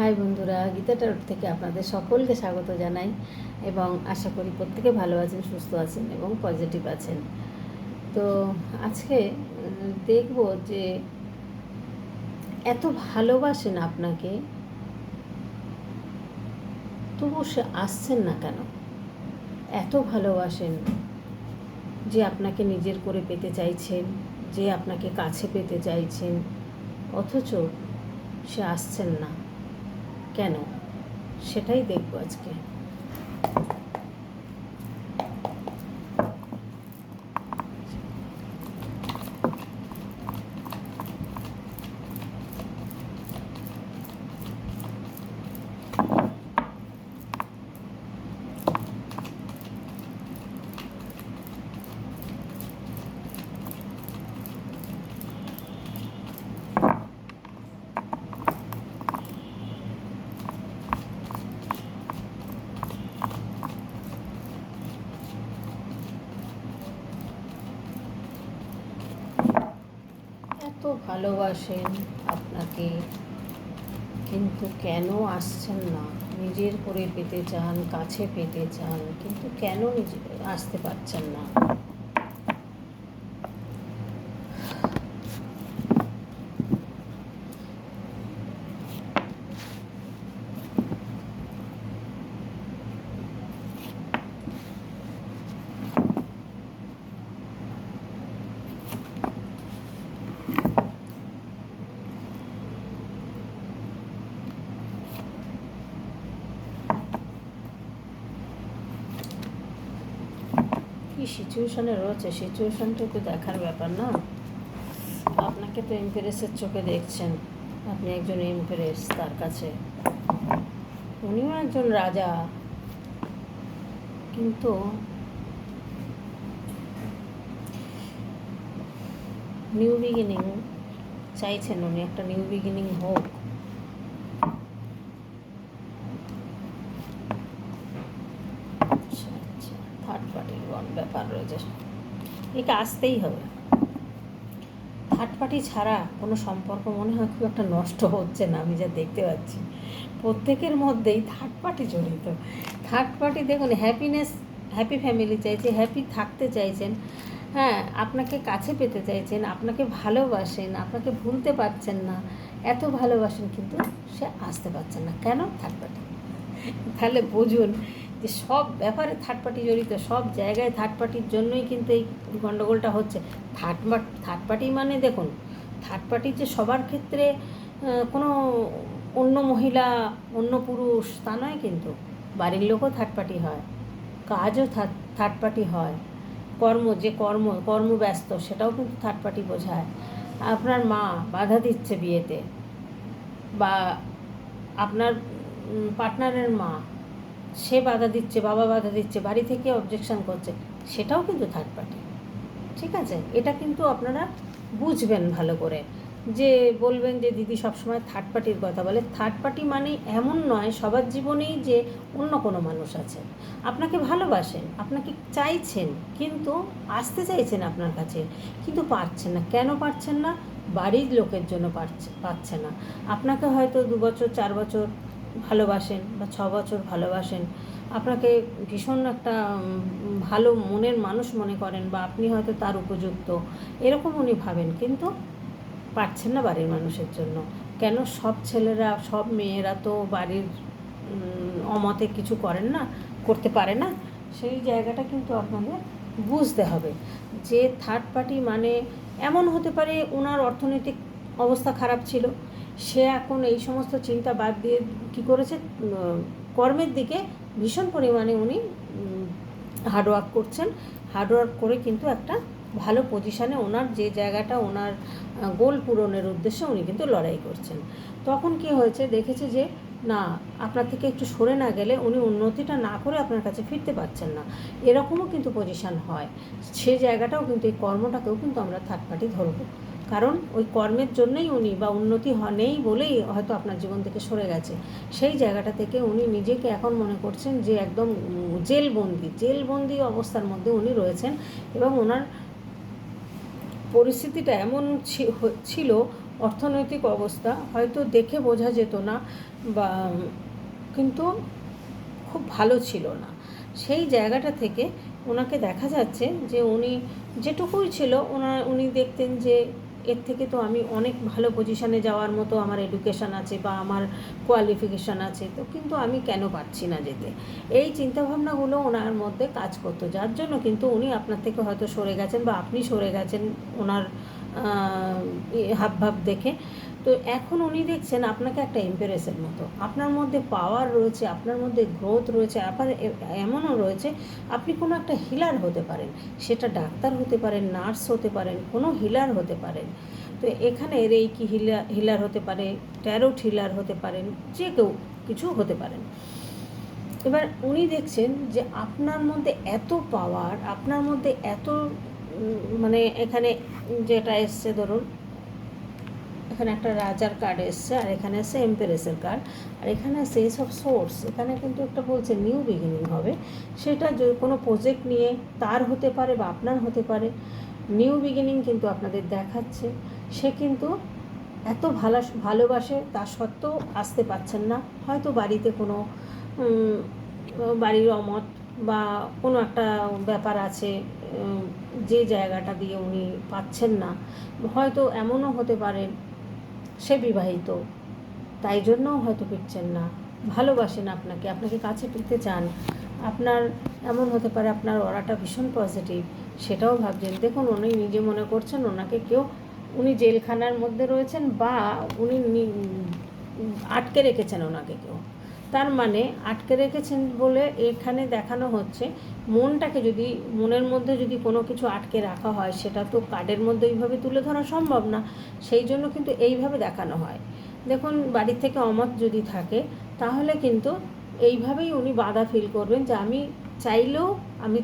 High বন্ধুরা, গীতা টারোট থেকে আপনাদের সকলকে স্বাগত জানাই এবং আশা করি প্রত্যেকে ভালো আছেন, সুস্থ আছেন এবং পজিটিভ আছেন। তো আজকে দেখব যে এত ভালোবাসেন আপনাকে, তবু সে আসছেন না কেন? এত ভালোবাসেন যে আপনাকে নিজের করে পেতে চাইছেন, যে আপনাকে কাছে পেতে চাইছেন, অথচ সে আসছেন না। কেন? সেটাই দেখব আজকে। এত ভালোবাসেন আপনাকে, কিন্তু কেন আসছেন না? নিজের করে পেতে চান, কাছে পেতে চান, কিন্তু কেন নিজে আসতে পারছেন না? কি সিচুয়েশনে রয়েছে? সিচুয়েশনটা তো দেখার ব্যাপার না। আপনাকে তো এমপ্রেসের চোখে দেখছেন। আপনি একজন এমপ্রেস তার কাছে। উনিও একজন রাজা। কিন্তু নিউ বিগিনিং চাইছেন উনি। একটা নিউ বিগিনিং হোক আচ্ছা আচ্ছা থার্ড পার্টির ওয়ান ব্যাপার রয়েছে। একে আসতেই হবে। থার্ড ছাড়া কোনো সম্পর্ক মনে হয় খুব একটা নষ্ট হচ্ছে না, আমি যা দেখতে পাচ্ছি। প্রত্যেকের মধ্যেই থার্ড পার্টি জড়িত। থার্ড পার্টি দেখুন হ্যাপিনেস হ্যাপি ফ্যামিলি চাইছে হ্যাপি থাকতে চাইছেন হ্যাঁ আপনাকে কাছে পেতে চাইছেন, আপনাকে ভালোবাসেন, আপনাকে ভুলতে পারছেন না, এত ভালোবাসেন, কিন্তু সে আসতে পারছেন না। কেন? থার্ড পার্টি তাহলে বুঝুন যে সব ব্যাপারে থার্ড পার্টি জড়িত, সব জায়গায় থার্ড পার্টির জন্যই কিন্তু এই গণ্ডগোলটা হচ্ছে। থার্ড থার্ড পার্টি মানে দেখুন থার্ড পার্টি যে সবার ক্ষেত্রে কোনো অন্য মহিলা, অন্য পুরুষ তা নয় কিন্তু, বাড়ির লোকও থার্ড পার্টি হয়, কাজও থার্ড পার্টি হয়, কর্ম, যে কর্ম, কর্মব্যস্ত সেটাও কিন্তু থার্ড পার্টি বোঝায়। আপনার মা বাধা দিচ্ছে বিয়েতে, বা আপনার পার্টনারের মা সে বাধা দিচ্ছে, বাবা বাধা দিচ্ছে, বাড়ি থেকে অবজেকশন করছে, সেটাও কিন্তু থার্ড পার্টি ঠিক আছে? এটা কিন্তু আপনারা বুঝবেন ভালো করে। যে বলবেন যে দিদি সবসময় থার্ড পার্টির কথা বলে। থার্ড পার্টি মানে এমন নয়, সবার জীবনেই যে অন্য কোনো মানুষ আছে। আপনাকে ভালোবাসেন, আপনাকে চাইছেন, কিন্তু আসতে চাইছেন আপনার কাছে, কিন্তু পারছেন না। কেন পারছেন না? বাড়ির লোকের জন্য পারছে, পাচ্ছে না। আপনাকে হয়তো দু বছর, চার বছর ভালোবাসেন বা ছ বছর ভালোবাসেন, আপনাকে ভীষণ একটা ভালো মনের মানুষ মনে করেন বা আপনি হয়তো তার উপযুক্ত, এরকম উনি ভাবেন। কিন্তু পারছেন না বাড়ির মানুষের জন্য। কেন সব ছেলেরা, সব মেয়েরা তো বাড়ির অমতে কিছু করেন না, করতে পারে না, সেই জায়গাটা কিন্তু আপনাদের বুঝতে হবে যে থার্ড পার্টি মানে এমন হতে পারে ওনার অর্থনৈতিক অবস্থা খারাপ ছিল সে এখন এই সমস্ত চিন্তা বাদ দিয়ে কী করেছে? কর্মের দিকে ভীষণ পরিমাণে উনি হার্ডওয়ার্ক করছেন। হার্ডওয়ার্ক করে কিন্তু একটা ভালো পজিশানে ওনার যে জায়গাটা, ওনার গোল পূরণের উদ্দেশ্যে উনি কিন্তু লড়াই করছেন। তখন কি হয়েছে? দেখেছে যে, না, আপনার থেকে একটু সরে না গেলে উনি উন্নতিটা না করে আপনার কাছে ফিরতে পারছেন না। এরকমও কিন্তু পজিশান হয়। সে জায়গাটাও কিন্তু, এই কর্মটাকেও কিন্তু আমরা থার্ড পার্টি ধরবো। কারণ ওই কর্মের জন্যই উনি বা উন্নতি নেই বলেই হয়তো আপনার জীবন থেকে সরে গেছে। সেই জায়গাটা থেকে উনি নিজেকে এখন মনে করছেন যে একদম জেলবন্দি জেলবন্দি অবস্থার মধ্যে উনি রয়েছেন এবং ওনার পরিস্থিতিটা এমন ছিল, অর্থনৈতিক অবস্থা, হয়তো দেখে বোঝা যেত না বা কিন্তু খুব ভালো ছিল না। সেই জায়গাটা থেকে ওনাকে দেখা যাচ্ছে যে উনি যেটুকুই ছিল, ওনার, উনি দেখতেন যে এর থেকে তো আমি অনেক ভালো পজিশনে যাওয়ার মতো আমার এডুকেশান আছে বা আমার কোয়ালিফিকেশান আছে, তো কিন্তু আমি কেন পারছি না যেতে? এই চিন্তাভাবনাগুলো ওনার মধ্যে কাজ করতো, যার জন্য কিন্তু উনি আপনার থেকে হয়তো সরে গেছেন বা আপনি সরে গেছেন ওনার হাবভাব দেখে। তো এখন উনি দেখছেন আপনাকে একটা এম্পারেসের মতো। আপনার মধ্যে পাওয়ার রয়েছে, আপনার মধ্যে গ্রোথ রয়েছে, আবার এমনও রয়েছে, আপনি কোনো একটা হিলার হতে পারেন। সেটা ডাক্তার হতে পারেন নার্স হতে পারেন, কোনো হিলার হতে পারেন। তো এখানে রেইকি হিলার হিলার হতে পারে ট্যারোট হিলার হতে পারেন, যে কেউ কিছু হতে পারেন। এবার উনি দেখছেন যে আপনার মধ্যে এত পাওয়ার আপনার মধ্যে এত মানে এখানে যেটা এসছে ধরুন এখানে একটা রাজার কার্ড এসছে, আর এখানে এসছে এম্পারেসের কার্ড আর এখানে আছে এস অফ সোর্স এখানে কিন্তু একটা বলছে নিউ বিগিনিং হবে, সেটা যে কোনো প্রজেক্ট নিয়ে তার হতে পারে বা আপনার হতে পারে নিউ বিগিনিং কিন্তু আপনাদের দেখাচ্ছে, সে কিন্তু এত ভালো, ভালোবাসে, তা সত্ত্বেও আসতে পারছেন না, হয়তো বাড়িতে কোনো বাড়ির অমত বা কোনো একটা ব্যাপার আছে যে জায়গাটা দিয়ে উনি পাচ্ছেন না, হয়তো এমনও হতে পারে সে বিবাহিত। তাই জন্যও হয়তো ফিরছেন না। ভালোবাসেন আপনাকে। আপনাকে কাছে পেতে চান। আপনার, এমন হতে পারে আপনার ওরাটা ভীষণ পজিটিভ সেটাও ভাবছেন। দেখুন, উনি নিজে মনে করছেন, ওনাকে কেউ, উনি জেলখানার মধ্যে রয়েছেন বা উনি আটকে রেখেছেন ওনাকে কেউ। তার মানে আটকে রেখেছেন বলে এখানে দেখানো হচ্ছে। মনটাকে যদি, মনের মধ্যে যদি কোনো কিছু আটকে রাখা হয়, সেটা তো কার্ডের মধ্যে এইভাবে তুলে ধরা সম্ভব না। সেই জন্য কিন্তু এইভাবে দেখানো হয়। দেখুন, বাড়ির থেকে অমত যদি থাকে, তাহলে কিন্তু এইভাবেই উনি বাধা ফিল করবেন যে আমি চাইলেও আমি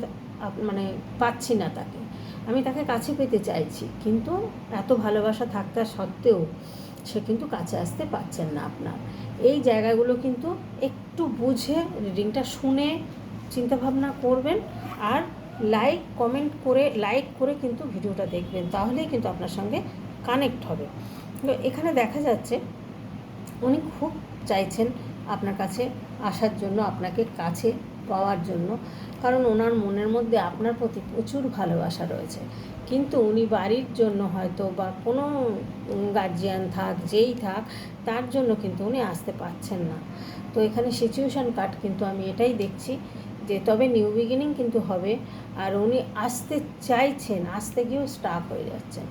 মানে পাচ্ছি না তাকে। আমি তাকে কাছে পেতে চাইছি, কিন্তু এত ভালোবাসা থাকতে সত্ত্বেও সে কিন্তু কাছে আসতে পারছেন না আপনার। এই জায়গাগুলো কিন্তু একটু বুঝে রিডিংটা শুনে চিন্তাভাবনা করবেন আর লাইক কমেন্ট করে লাইক করে কিন্তু ভিডিওটা দেখবেন, তাহলেই কিন্তু আপনার সঙ্গে কানেক্ট হবে। তো এখানে দেখা যাচ্ছে উনি খুব চাইছেন আপনার কাছে আসার জন্য আপনাকে কাছে পাওয়ার জন্য, কারণ ওনার মনের মধ্যে আপনার প্রতি প্রচুর ভালোবাসা রয়েছে। কিন্তু উনি বাড়ির জন্য হয়তো বা কোনো গার্জিয়ান থাক, যেই থাক, তার জন্য কিন্তু উনি আসতে পারছেন না। তো এখানে সিচুয়েশান কার্ড কিন্তু আমি এটাই দেখছি যে তবে নিউ বিগিনিং কিন্তু হবে আর উনি আসতে চাইছেন, আসতে গিয়েও স্টাক হয়ে যাচ্ছেন।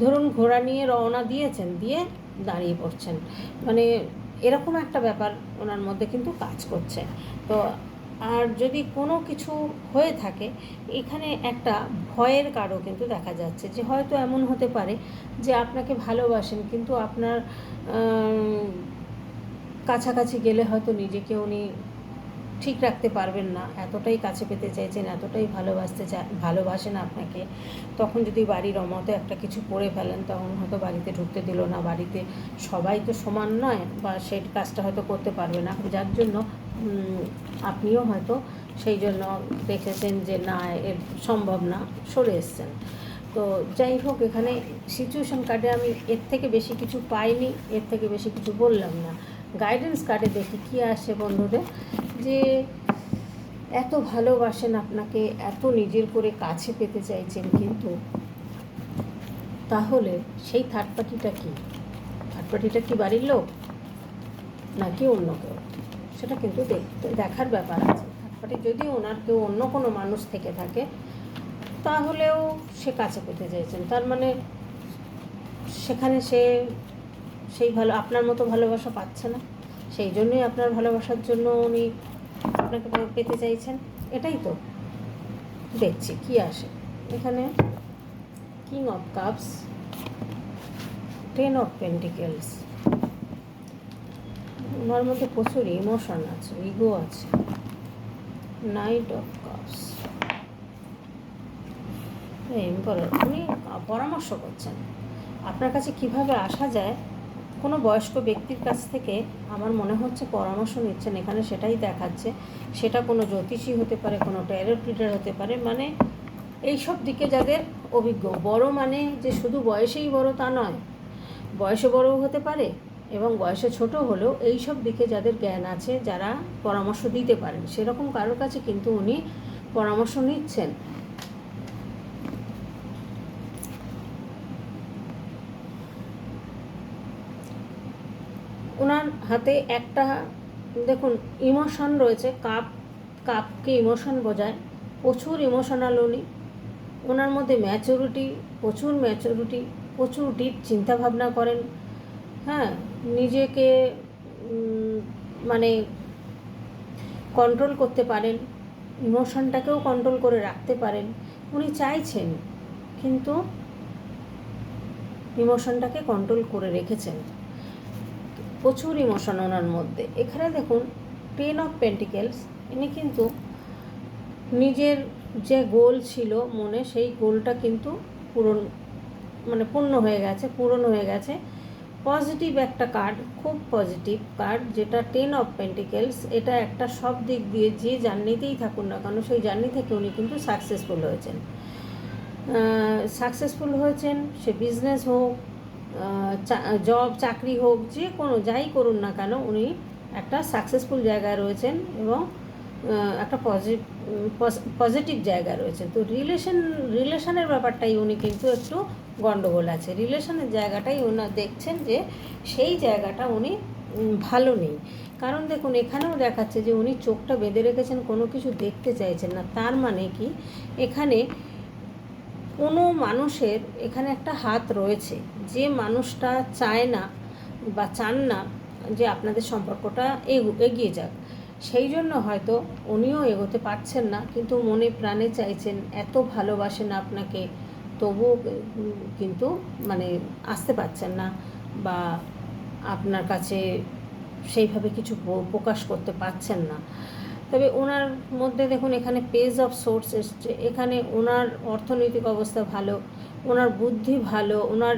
ধরুন ঘোড়া নিয়ে রওনা দিয়েছেন, দিয়ে দাঁড়িয়ে পড়ছেন। মানে এরকম একটা ব্যাপার ওনার মধ্যে কিন্তু কাজ করছে। তো আর যদি কোনো কিছু হয়ে থাকে, এখানে একটা ভয়ের কারও কিন্তু দেখা যাচ্ছে যে হয়তো এমন হতে পারে যে আপনাকে ভালোবাসেন, কিন্তু আপনার কাছাকাছি গেলে হয়তো নিজেকে উনি ঠিক রাখতে পারবেন না। এতটাই কাছে পেতে চাইছেন, এতটাই ভালোবাসতে চা, ভালোবাসেন আপনাকে। তখন যদি বাড়ির অমতে একটা কিছু করে ফেলেন, তখন হয়তো বাড়িতে ঢুকতে দিল না। বাড়িতে সবাই তো সমান নয় বা সেই কাজটা হয়তো করতে পারবে না। যার জন্য আপনিও হয়তো সেই জন্য দেখেছেন যে না এর সম্ভব না, সরে এসছেন। তো যাই হোক, এখানে সিচুয়েশন কার্ডে আমি এর থেকে বেশি কিছু পাইনি, এর থেকে বেশি কিছু বললাম না। গাইডেন্স কার্ডে দেখি কী আসে বন্ধুদের, যে এত ভালোবাসেন আপনাকে, এত নিজের করে কাছে পেতে চাইছেন কিন্তু তাহলে সেই থার্ড পার্টিটা কি? থার্ড পার্টিটা কি বাড়ির লোক? নাকি অন্য কেউ? সেটা কিন্তু দেখতে, দেখার ব্যাপার আছে। থার্ড পার্টি যদি ওনার কেউ অন্য কোনো মানুষ থেকে থাকে, তাহলেও সে কাছে পেতে চাইছেন। তার মানে সেখানে সে সেই ভালো, আপনার মতো ভালোবাসা পাচ্ছে না। সেই জন্যই আপনার ভালোবাসার জন্য উনি আপনাকে পেতে চাইছেন। এটাই তো দেখছি, কি আসে। এখানে king of cups ten of pentacles ওনার মধ্যে প্রচুর ইমোশন আছে ইগো আছে। নাইট অফ কাপস উনি পরামর্শ করছেন। আপনার কাছে কীভাবে আসা যায়? কোনো বয়স্ক ব্যক্তির কাছ থেকে আমার মনে হচ্ছে পরামর্শ নিচ্ছেন, এখানে সেটাই দেখাচ্ছে। সেটা কোনো জ্যোতিষী হতে পারে, কোনো ট্যারোট রিডার হতে পারে মানে এইসব দিকে যাদের অভিজ্ঞ। বড় মানে যে শুধু বয়সেই বড় তা নয়, বয়সে বড়ও হতে পারে এবং বয়সে ছোট হলেও এই সব দিকে যাদের জ্ঞান আছে, যারা পরামর্শ দিতে পারেন, সেরকম কারোর কাছে কিন্তু উনি পরামর্শ নিচ্ছেন। ওনার হাতে একটা, দেখুন, ইমোশন রয়েছে, কাপ, কাপকে ইমোশন বোঝায়, প্রচুর ইমোশনাল উনি ওনার মধ্যে ম্যাচুরিটি, প্রচুর ম্যাচুরিটি, প্রচুর ডিপ চিন্তাভাবনা করেন। হ্যাঁ নিজেকে মানে কন্ট্রোল করতে পারেন ইমোশনটাকেও কন্ট্রোল করে রাখতে পারেন, উনি চাইছেন, কিন্তু ইমোশনটাকে কন্ট্রোল করে রেখেছেন। প্রচুর ইমোশন ওনার মধ্যে। এখানে দেখুন টেন অফ পেন্টিকেলস ইনি কিন্তু নিজের যে গোল ছিল মনে, সেই গোলটা কিন্তু পূরণ মানে পূর্ণ হয়ে গেছে, পূরণ হয়ে গেছে। পজিটিভ একটা কার্ড খুব পজিটিভ কার্ড যেটা টেন অফ পেন্টিকেলস এটা একটা সব দিক দিয়ে যে জার্নিতেই থাকুন না কেন, সেই জার্নি থেকে উনি কিন্তু সাকসেসফুল হয়েছেন। সাকসেসফুল হয়েছেন, সে বিজনেস হোক জব চাকরি হোক, যে কোনো, যাই করুন না কেন, উনি একটা সাকসেসফুল জায়গায় রয়েছেন এবং একটা পজিটিভ পজিটিভ জায়গা রয়েছে। তো রিলেশন রিলেশনের ব্যাপারটাই উনি কিন্তু একটু গণ্ডগোল আছে। রিলেশনের জায়গাটাই ওনার দেখছেন যে সেই জায়গাটা উনি ভালো নেই। কারণ দেখুন, এখানেও দেখাচ্ছে যে উনি চোখটা বেঁধে রেখেছেন, কোনো কিছু দেখতে চাইছেন না। তার মানে কি? এখানে কোনো মানুষের এখানে একটা হাত রয়েছে। যে মানুষটা চায় না বা চান না যে আপনাদের সম্পর্কটা এগো- এগিয়ে যাক। সেই জন্য হয়তো উনিও এগোতে পারছেন না, কিন্তু মনে প্রাণে চাইছেন, এত ভালোবাসেন আপনাকে, তবুও কিন্তু মানে আসতে পারছেন না বা আপনার কাছে সেইভাবে কিছু প্রকাশ করতে পারছেন না। তবে ওনার মধ্যে দেখুন, এখানে পেজ অফ সোর্স এসছে। এখানে ওনার অর্থনৈতিক অবস্থা ভালো, ওনার বুদ্ধি ভালো, ওনার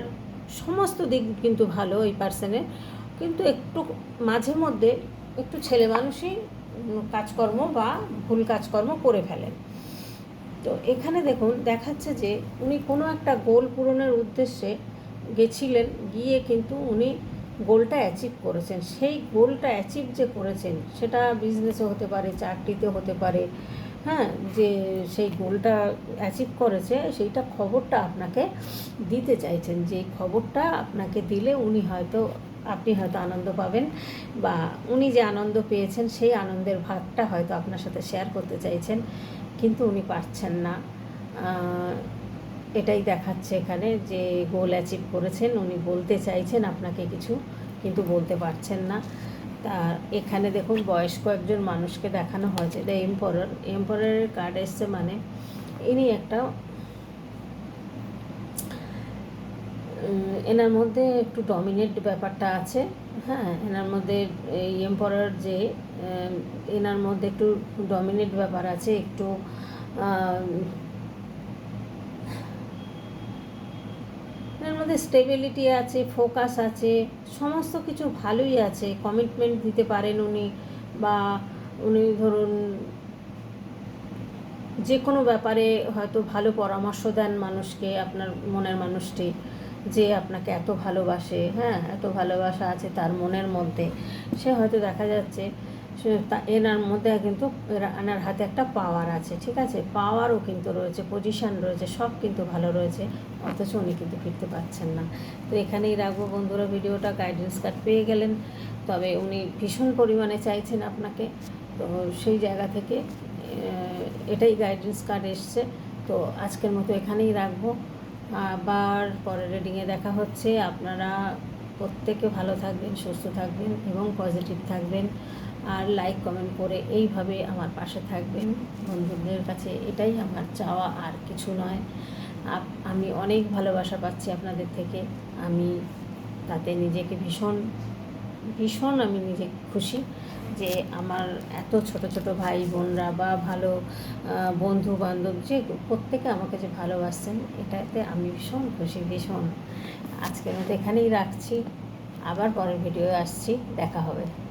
সমস্ত দিক কিন্তু ভালো এই পার্সনের কিন্তু একটু মাঝে মধ্যে একটু ছেলে মানুষই কাজকর্ম বা ভুল কাজকর্ম করে ফেলেন। তো এখানে দেখুন, দেখাচ্ছে যে উনি কোনো একটা গোল পূরণের উদ্দেশ্যে গেছিলেন, গিয়ে কিন্তু উনি গোলটা অ্যাচিভ করেছেন। সেই গোলটা অ্যাচিভ যে করেছেন, সেটা বিজনেসে হতে পারে, চাকরিতে হতে পারে হ্যাঁ যে সেই গোলটা অ্যাচিভ করেছে, সেইটা খবরটা আপনাকে দিতে চাইছেন। যে খবরটা আপনাকে দিলে উনি হয়তো আপনি হয়তো আনন্দ পাবেন বা উনি যে আনন্দ পেয়েছেন, সেই আনন্দের ভাগটা হয়তো আপনার সাথে শেয়ার করতে চাইছেন, কিন্তু উনি পারছেন না। এটাই দেখাচ্ছে এখানে যে গোল অ্যাচিভ করেছেন, উনি বলতে চাইছেন আপনাকে কিছু, কিন্তু বলতে পারছেন না। তা এখানে দেখুন, বয়স্ক একজন মানুষকে দেখানো হয়েছে। দ্য এম্পরার এম্পরারের কার্ড এসছে মানে ইনি একটা এনার মধ্যে একটু ডমিনেট ব্যাপারটা আছে। হ্যাঁ এনার মধ্যে এই এম্পরার যে এনার মধ্যে একটু ডমিনেট ব্যাপার আছে, একটু এর মধ্যে স্টেবিলিটি আছে ফোকাস আছে, সমস্ত কিছু ভালোই আছে। কমিটমেন্ট দিতে পারেন উনি বা উনি ধরুন যে কোনো ব্যাপারে হয়তো ভালো পরামর্শ দেন মানুষকে, আপনার মনের মানুষটি। যে আপনাকে এত ভালোবাসে হ্যাঁ এত ভালোবাসা আছে তার মনের মধ্যে, সে হয়তো দেখা যাচ্ছে এনার মধ্যে কিন্তু এনার হাতে একটা পাওয়ার আছে, ঠিক আছে? পাওয়ারও কিন্তু রয়েছে পজিশন রয়েছে, সব কিন্তু ভালো রয়েছে, অথচ উনি কিন্তু ফিরতে পারছেন না। তো এখানেই রাখব বন্ধুরা, ভিডিওটা গাইডেন্স কার্ড পেয়ে গেলেন। তবে উনি ভীষণ পরিমাণে চাইছেন আপনাকে, তো সেই জায়গা থেকে এটাই গাইডেন্স কার্ড এসছে। তো আজকের মতো এখানেই রাখব। আবার পরের রিডিংয়ে দেখা হচ্ছে, আপনারা প্রত্যেকে ভালো থাকবেন, সুস্থ থাকবেন এবং পজিটিভ থাকবেন। আর লাইক কমেন্ট করে এইভাবে আমার পাশে থাকবেন। বন্ধুদের কাছে এটাই আমার চাওয়া, আর কিছু নয়। আমি অনেক ভালোবাসা পাচ্ছি আপনাদের থেকে। আমি তাতে নিজেকে ভীষণ ভীষণ আমি নিজে খুশি। যে আমার এত ছোট ছোট ভাই বোনরা বা ভালো বন্ধু বান্ধব যে প্রত্যেকে আমাকে যে ভালোবাসছেন, এটাতে আমি ভীষণ খুশি, ভীষণ। আজকের মতো এখানেই রাখছি। আবার পরের ভিডিও আসছি। দেখা হবে।